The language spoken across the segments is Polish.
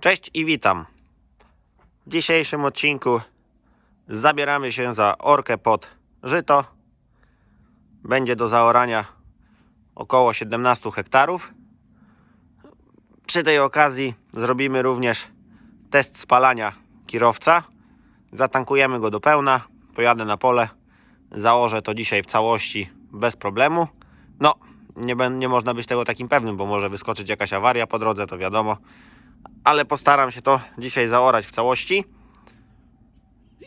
Cześć i witam. W dzisiejszym odcinku zabieramy się za orkę pod żyto. Będzie do zaorania około 17 hektarów. Przy tej okazji zrobimy również test spalania kierowca. Zatankujemy go do pełna, pojadę na pole, założę to dzisiaj w całości bez problemu. No, nie, nie można być tego takim pewnym, bo może wyskoczyć jakaś awaria po drodze, to wiadomo ale postaram się to dzisiaj zaorać w całości.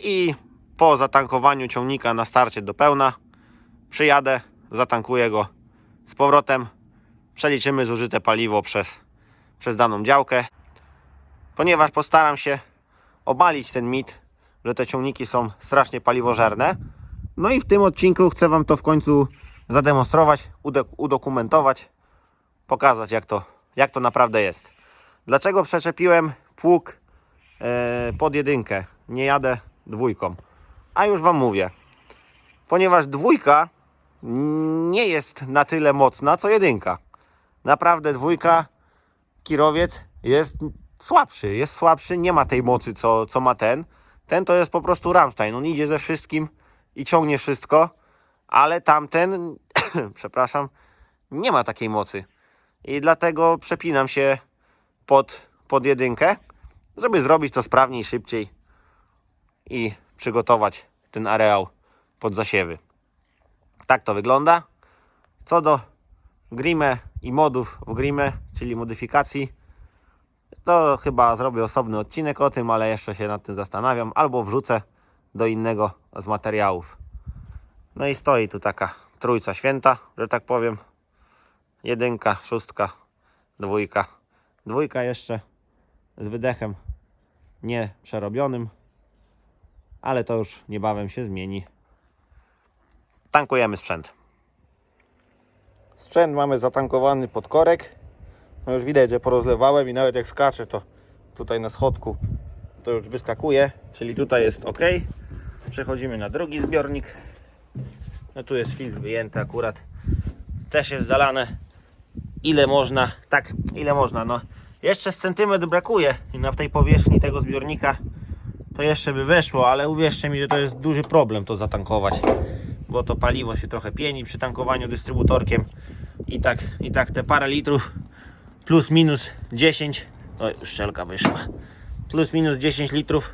I po zatankowaniu ciągnika na starcie do pełna przyjadę, zatankuję go z powrotem, przeliczymy zużyte paliwo przez, przez daną działkę. Ponieważ postaram się obalić ten mit, że te ciągniki są strasznie paliwożerne. No i w tym odcinku chcę Wam to w końcu zademonstrować, udo- udokumentować pokazać jak to, jak to naprawdę jest Dlaczego przeczepiłem pług e, pod jedynkę? Nie jadę dwójką. A już Wam mówię. Ponieważ dwójka nie jest na tyle mocna co jedynka. Naprawdę dwójka kirowiec jest słabszy. Jest słabszy, nie ma tej mocy co, co ma ten. Ten to jest po prostu Rammstein. On idzie ze wszystkim i ciągnie wszystko. Ale tamten, przepraszam, nie ma takiej mocy. I dlatego przepinam się pod, pod jedynkę, żeby zrobić to sprawniej, szybciej i przygotować ten areał pod zasiewy. Tak to wygląda. Co do Grime i modów w Grime, czyli modyfikacji, to chyba zrobię osobny odcinek o tym, ale jeszcze się nad tym zastanawiam, albo wrzucę do innego z materiałów. No i stoi tu taka trójca święta, że tak powiem. Jedynka, szóstka, dwójka. Dwójka jeszcze z wydechem nie przerobionym, ale to już niebawem się zmieni. Tankujemy sprzęt. Sprzęt mamy zatankowany pod korek. No już widać, że porozlewałem i nawet jak skaczę, to tutaj na schodku to już wyskakuje, czyli tutaj jest ok. Przechodzimy na drugi zbiornik. No tu jest filtr wyjęty akurat. Też jest zalane ile można, tak, ile można, no. Jeszcze z centymetr brakuje i na tej powierzchni tego zbiornika to jeszcze by weszło, ale uwierzcie mi, że to jest duży problem to zatankować, bo to paliwo się trochę pieni przy tankowaniu dystrybutorkiem i tak, i tak te parę litrów plus minus 10, o już szczelka wyszła, plus minus 10 litrów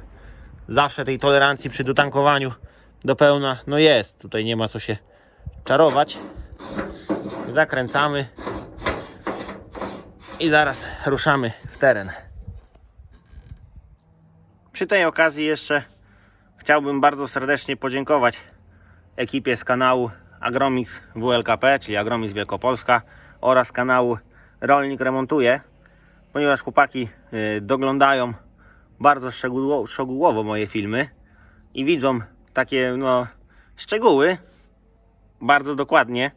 zawsze tej tolerancji przy dotankowaniu do pełna, no jest, tutaj nie ma co się czarować, zakręcamy i zaraz ruszamy w teren. Przy tej okazji jeszcze chciałbym bardzo serdecznie podziękować ekipie z kanału Agromix WLKP, czyli Agromix Wielkopolska oraz kanału Rolnik Remontuje, ponieważ chłopaki y, doglądają bardzo szczegółowo, moje filmy i widzą takie no, szczegóły bardzo dokładnie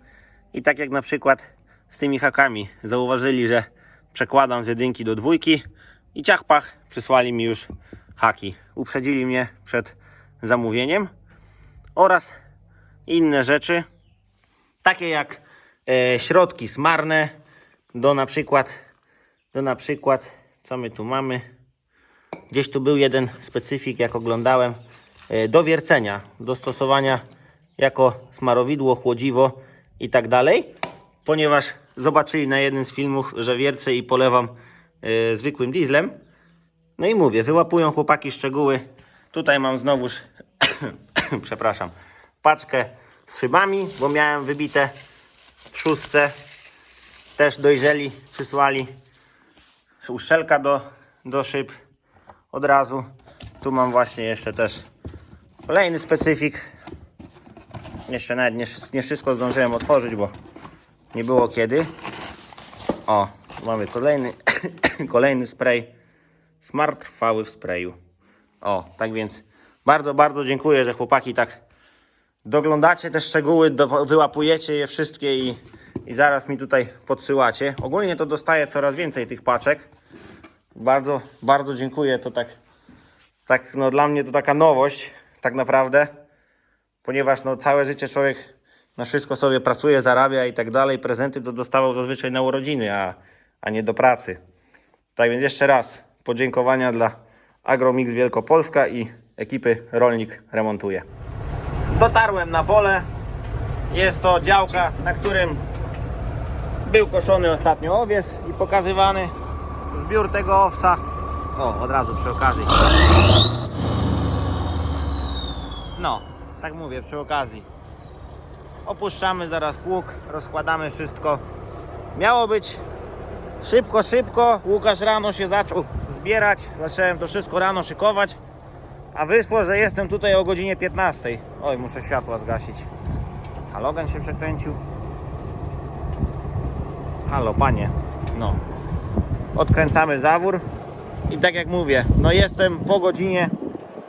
i tak jak na przykład z tymi hakami zauważyli, że przekładam z jedynki do dwójki i ciachpach przysłali mi już haki. Uprzedzili mnie przed zamówieniem oraz inne rzeczy, takie jak e, środki smarne do na przykład do na przykład co my tu mamy gdzieś tu był jeden specyfik jak oglądałem e, do wiercenia, do stosowania jako smarowidło, chłodziwo i tak dalej ponieważ zobaczyli na jednym z filmów, że wiercę i polewam e, zwykłym dieslem. No i mówię, wyłapują chłopaki szczegóły. Tutaj mam znowuż, przepraszam, paczkę z szybami, bo miałem wybite w szóstce. Też dojrzeli, przysłali uszczelka do, do szyb od razu. Tu mam właśnie jeszcze też kolejny specyfik. Jeszcze nawet nie, nie wszystko zdążyłem otworzyć, bo nie było kiedy. O, mamy kolejny, kolejny spray. Smart trwały w sprayu. O, tak więc bardzo, bardzo dziękuję, że chłopaki tak doglądacie te szczegóły, do, wyłapujecie je wszystkie i, i zaraz mi tutaj podsyłacie. Ogólnie to dostaję coraz więcej tych paczek. Bardzo, bardzo dziękuję. To tak, tak no dla mnie to taka nowość, tak naprawdę, ponieważ no całe życie człowiek na wszystko sobie pracuje, zarabia i tak dalej. Prezenty to dostawał zazwyczaj na urodziny, a, a nie do pracy. Tak więc jeszcze raz podziękowania dla Agromix Wielkopolska i ekipy Rolnik Remontuje. Dotarłem na pole. Jest to działka, na którym był koszony ostatnio owiec i pokazywany zbiór tego owsa. O, od razu przy okazji. No, tak mówię, przy okazji. Opuszczamy zaraz pług, rozkładamy wszystko. Miało być szybko, szybko. Łukasz rano się zaczął zbierać. Zacząłem to wszystko rano szykować. A wyszło, że jestem tutaj o godzinie 15. Oj, muszę światła zgasić. Halogen się przekręcił. Halo, panie. No. Odkręcamy zawór. I tak jak mówię, no jestem po godzinie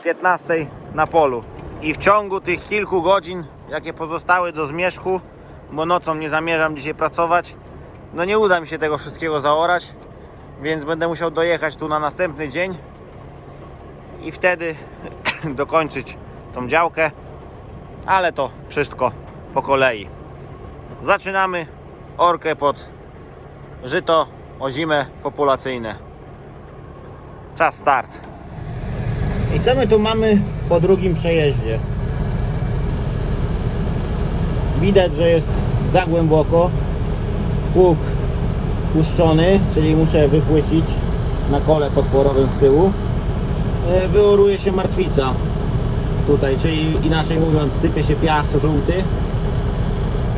15 na polu. I w ciągu tych kilku godzin, jakie pozostały do zmierzchu, bo nocą nie zamierzam dzisiaj pracować, no nie uda mi się tego wszystkiego zaorać, więc będę musiał dojechać tu na następny dzień i wtedy dokończyć tą działkę, ale to wszystko po kolei. Zaczynamy orkę pod żyto ozime populacyjne. Czas start. I co my tu mamy po drugim przejeździe? Widać, że jest za głęboko. Pług puszczony, czyli muszę wypłycić na kole podporowym z tyłu. E, Wyoruje się martwica tutaj, czyli inaczej mówiąc sypie się piach żółty.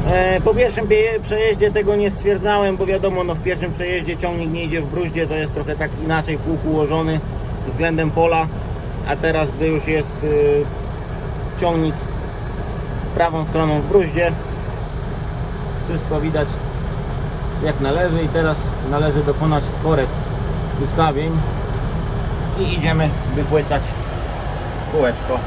E, Po pierwszym pie- przejeździe tego nie stwierdzałem, bo wiadomo, no w pierwszym przejeździe ciągnik nie idzie w bruździe, to jest trochę tak inaczej pług ułożony względem pola, a teraz gdy już jest y, ciągnik prawą stroną w bruździe, wszystko widać jak należy i teraz należy dokonać korekt ustawień i idziemy wypłytać kółeczko.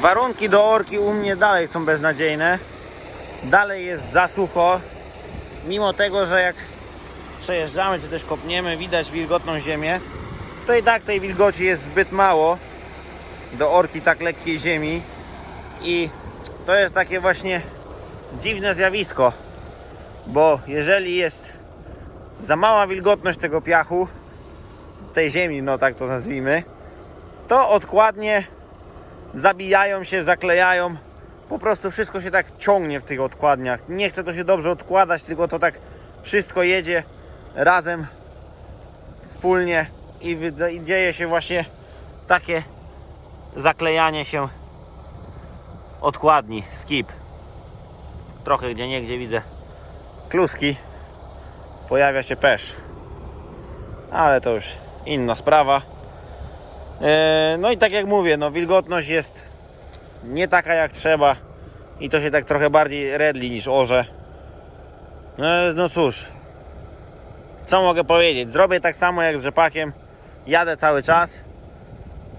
Warunki do orki u mnie dalej są beznadziejne. Dalej jest za sucho. Mimo tego, że jak przejeżdżamy czy też kopniemy, widać wilgotną ziemię, to i tak tej wilgoci jest zbyt mało do orki tak lekkiej ziemi. I to jest takie właśnie dziwne zjawisko, bo jeżeli jest za mała wilgotność tego piachu, tej ziemi, no tak to nazwijmy, to odkładnie zabijają się, zaklejają. Po prostu wszystko się tak ciągnie w tych odkładniach. Nie chce to się dobrze odkładać, tylko to tak wszystko jedzie razem, wspólnie i, i dzieje się właśnie takie zaklejanie się odkładni, skip. Trochę gdzie niegdzie widzę kluski, pojawia się pesz. Ale to już inna sprawa. E, No i tak jak mówię, no wilgotność jest nie taka jak trzeba i to się tak trochę bardziej redli niż orze. No, no cóż, co mogę powiedzieć? Zrobię tak samo jak z rzepakiem. Jadę cały czas.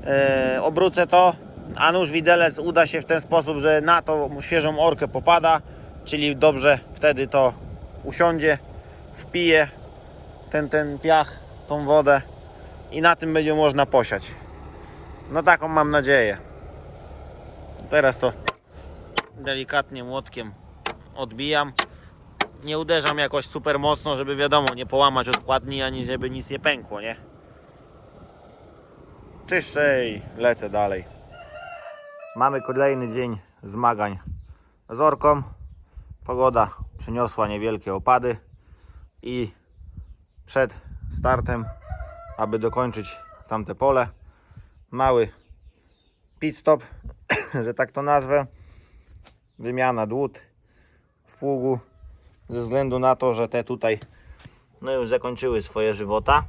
E, obrócę to, a nóż widelec uda się w ten sposób, że na tą świeżą orkę popada, czyli dobrze wtedy to usiądzie, wpije ten, ten piach, tą wodę i na tym będzie można posiać. No taką mam nadzieję. Teraz to delikatnie młotkiem odbijam. Nie uderzam jakoś super mocno, żeby wiadomo, nie połamać odkładni, ani żeby nic nie pękło, nie? Czyszczę lecę dalej. Mamy kolejny dzień zmagań z orką. Pogoda przyniosła niewielkie opady i przed startem, aby dokończyć tamte pole, mały pit stop, że tak to nazwę. Wymiana dłut w pługu ze względu na to, że te tutaj no już zakończyły swoje żywota.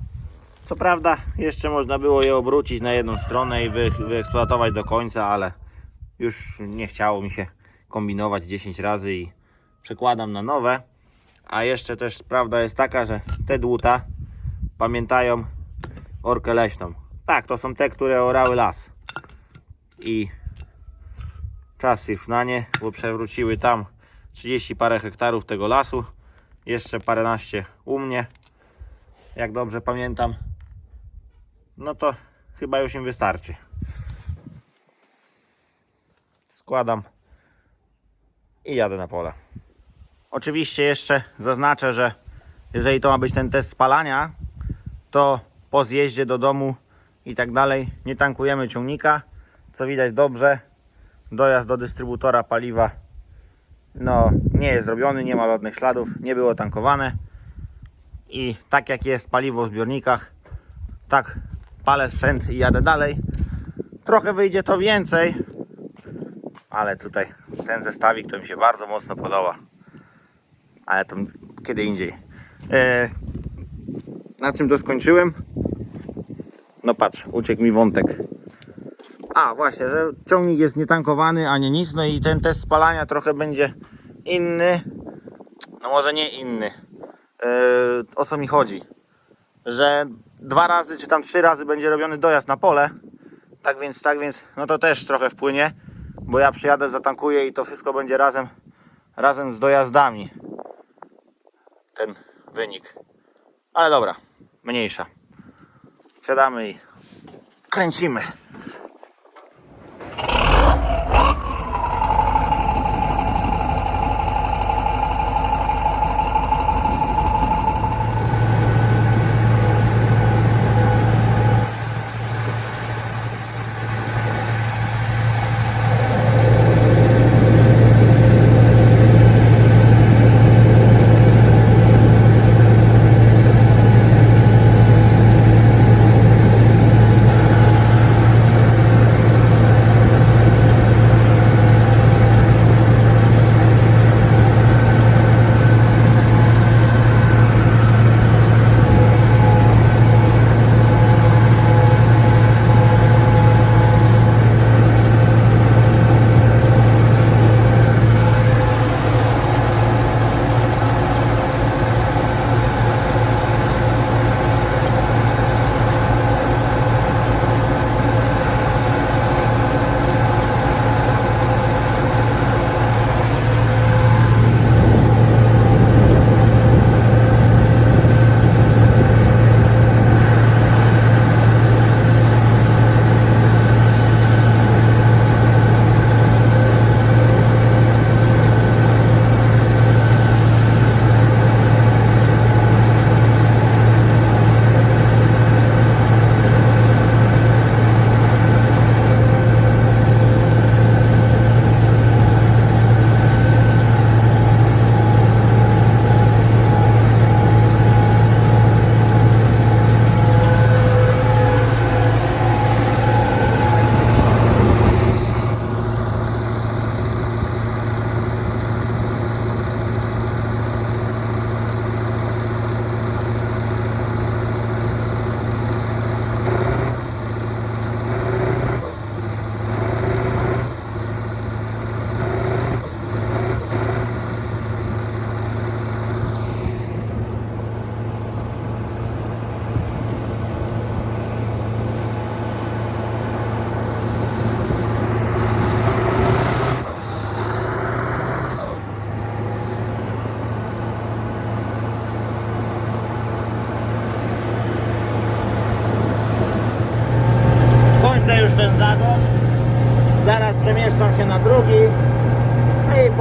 Co prawda jeszcze można było je obrócić na jedną stronę i wy, wyeksploatować do końca, ale już nie chciało mi się kombinować 10 razy i przekładam na nowe. A jeszcze też prawda jest taka, że te dłuta pamiętają orkę leśną. Tak, to są te, które orały las. I czas już na nie, bo przewróciły tam 30 parę hektarów tego lasu. Jeszcze paręnaście u mnie. Jak dobrze pamiętam. No to chyba już im wystarczy. Składam i jadę na pole. Oczywiście jeszcze zaznaczę, że jeżeli to ma być ten test spalania, to po zjeździe do domu i tak dalej nie tankujemy ciągnika, co widać dobrze. Dojazd do dystrybutora paliwa no, nie jest zrobiony, nie ma żadnych śladów, nie było tankowane. I tak jak jest paliwo w zbiornikach, tak palę sprzęt i jadę dalej. Trochę wyjdzie to więcej, ale tutaj ten zestawik to mi się bardzo mocno podoba. Ale to kiedy indziej. E, na czym to skończyłem? No patrz, uciekł mi wątek. A właśnie, że ciągnik jest nietankowany, a nie nic, no i ten test spalania trochę będzie inny. No może nie inny. E, o co mi chodzi? Że dwa razy czy tam trzy razy będzie robiony dojazd na pole. Tak więc, tak więc, no to też trochę wpłynie, bo ja przyjadę, zatankuję i to wszystko będzie razem, razem z dojazdami. Ten wynik. Ale dobra, mniejsza. Siadamy i kręcimy.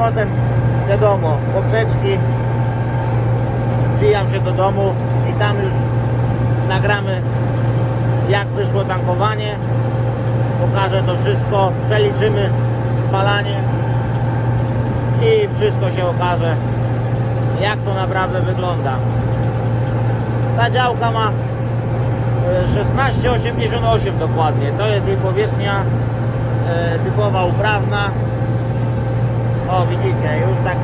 Potem wiadomo, poprzeczki. Zwijam się do domu i tam już nagramy jak wyszło tankowanie. Pokażę to wszystko, przeliczymy spalanie i wszystko się okaże jak to naprawdę wygląda. Ta działka ma e, 16,88 dokładnie. To jest jej powierzchnia e, typowa uprawna. O widzicie, już tak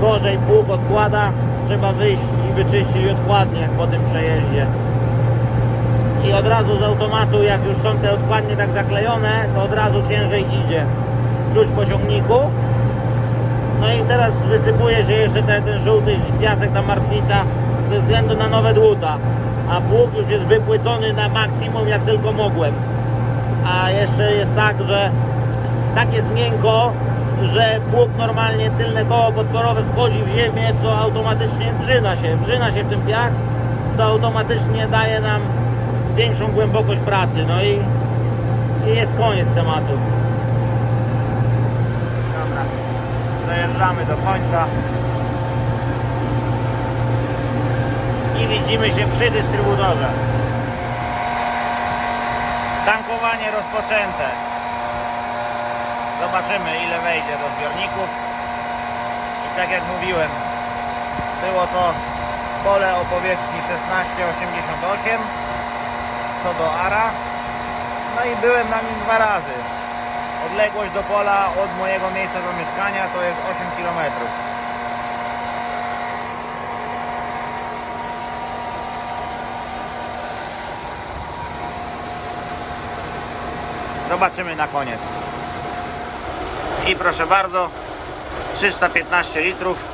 gorzej pług odkłada. Trzeba wyjść i wyczyścić odkładnie po tym przejeździe. I od razu z automatu, jak już są te odkładnie tak zaklejone, to od razu ciężej idzie. Czuć po ciągniku. No i teraz wysypuje się jeszcze ten, ten żółty piasek, ta martwica ze względu na nowe dłuta. A pług już jest wypłycony na maksimum jak tylko mogłem. A jeszcze jest tak, że tak jest miękko, że pług normalnie tylne koło podporowe wchodzi w ziemię, co automatycznie brzyna się, brzyna się w tym piach, co automatycznie daje nam większą głębokość pracy. No i, i jest koniec tematu. Dobra, dojeżdżamy do końca. I widzimy się przy dystrybutorze. Tankowanie rozpoczęte. Zobaczymy ile wejdzie do zbiorników. I tak jak mówiłem, było to pole o powierzchni 16,88 co do ara. No i byłem na nim dwa razy. Odległość do pola od mojego miejsca zamieszkania to jest 8 km. Zobaczymy na koniec. I proszę bardzo, 315 litrów.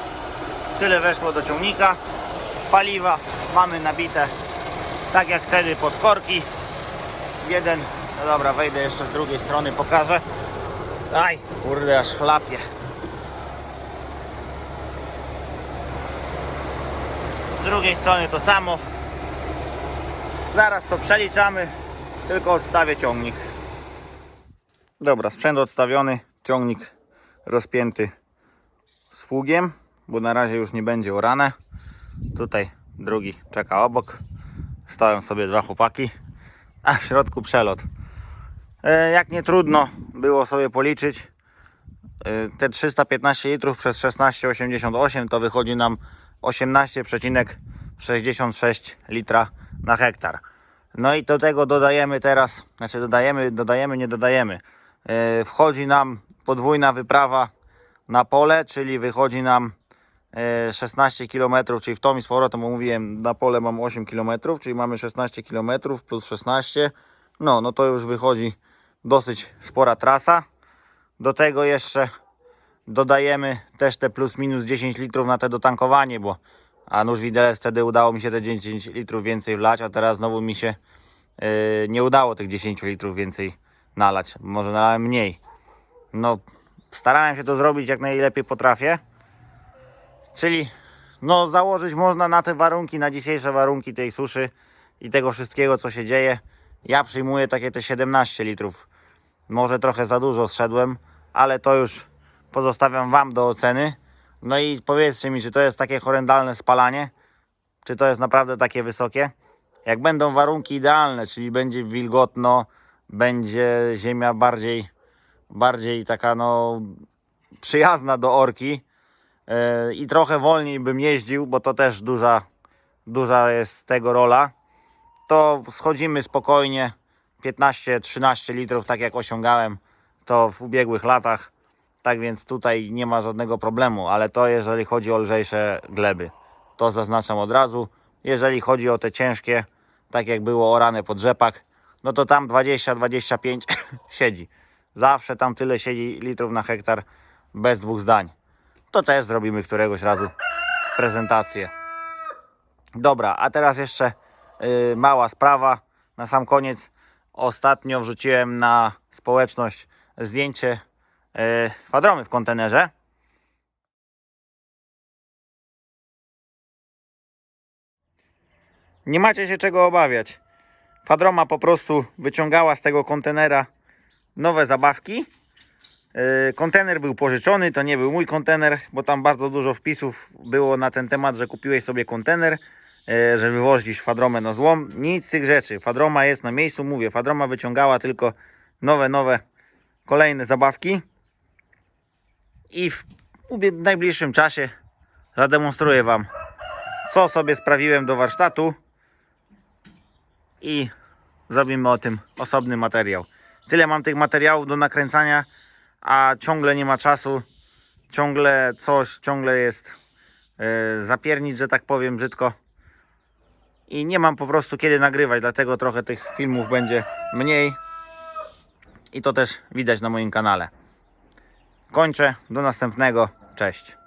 Tyle weszło do ciągnika. Paliwa mamy nabite tak jak wtedy pod korki. Jeden, no dobra, wejdę jeszcze z drugiej strony, pokażę. Aj, kurde, aż chlapie. Z drugiej strony to samo. Zaraz to przeliczamy, tylko odstawię ciągnik. Dobra, sprzęt odstawiony, ciągnik rozpięty z pługiem, bo na razie już nie będzie orane. Tutaj drugi czeka obok. Stałem sobie dwa chłopaki, a w środku przelot. E, Jak nie trudno było sobie policzyć, e, te 315 litrów przez 16,88 to wychodzi nam 18,66 litra na hektar. No i do tego dodajemy teraz, znaczy dodajemy, dodajemy, nie dodajemy. E, Wchodzi nam podwójna wyprawa na pole, czyli wychodzi nam e, 16 km, czyli w tom i z powrotem, mówiłem, na pole mam 8 km, czyli mamy 16 km plus 16. No, no to już wychodzi dosyć spora trasa. Do tego jeszcze dodajemy też te plus minus 10 litrów na te dotankowanie, bo a nóż widelec wtedy udało mi się te 10 litrów więcej wlać, a teraz znowu mi się yy, nie udało tych 10 litrów więcej nalać. Może nalałem mniej. No, starałem się to zrobić jak najlepiej potrafię. Czyli no założyć można na te warunki, na dzisiejsze warunki tej suszy i tego wszystkiego co się dzieje. Ja przyjmuję takie te 17 litrów. Może trochę za dużo zszedłem, ale to już pozostawiam Wam do oceny. No i powiedzcie mi, czy to jest takie horrendalne spalanie, czy to jest naprawdę takie wysokie. Jak będą warunki idealne, czyli będzie wilgotno, będzie ziemia bardziej, bardziej taka no przyjazna do orki, Yy, i trochę wolniej bym jeździł, bo to też duża, duża jest tego rola, to schodzimy spokojnie 15-13 litrów, tak jak osiągałem to w ubiegłych latach. Tak więc tutaj nie ma żadnego problemu, ale to jeżeli chodzi o lżejsze gleby, to zaznaczam od razu. Jeżeli chodzi o te ciężkie, tak jak było orane pod rzepak, no to tam 20-25 siedzi. Zawsze tam tyle siedzi litrów na hektar bez dwóch zdań to też zrobimy któregoś razu prezentację. Dobra, a teraz jeszcze y, mała sprawa na sam koniec. Ostatnio wrzuciłem na społeczność zdjęcie y, kwadromy w kontenerze. Nie macie się czego obawiać. Fadroma po prostu wyciągała z tego kontenera nowe zabawki Yy, Kontener był pożyczony, to nie był mój kontener, bo tam bardzo dużo wpisów było na ten temat, że kupiłeś sobie kontener, yy, że wywozisz fadromę na złom. Nic z tych rzeczy. Fadroma jest na miejscu, mówię. Fadroma wyciągała tylko nowe, nowe, kolejne zabawki. I w najbliższym czasie zademonstruję Wam, co sobie sprawiłem do warsztatu i zrobimy o tym osobny materiał. Tyle mam tych materiałów do nakręcania, a ciągle nie ma czasu. Ciągle coś, ciągle jest yy, zapiernić, że tak powiem brzydko. I nie mam po prostu kiedy nagrywać, dlatego trochę tych filmów będzie mniej. I to też widać na moim kanale. Kończę. Do następnego. Cześć.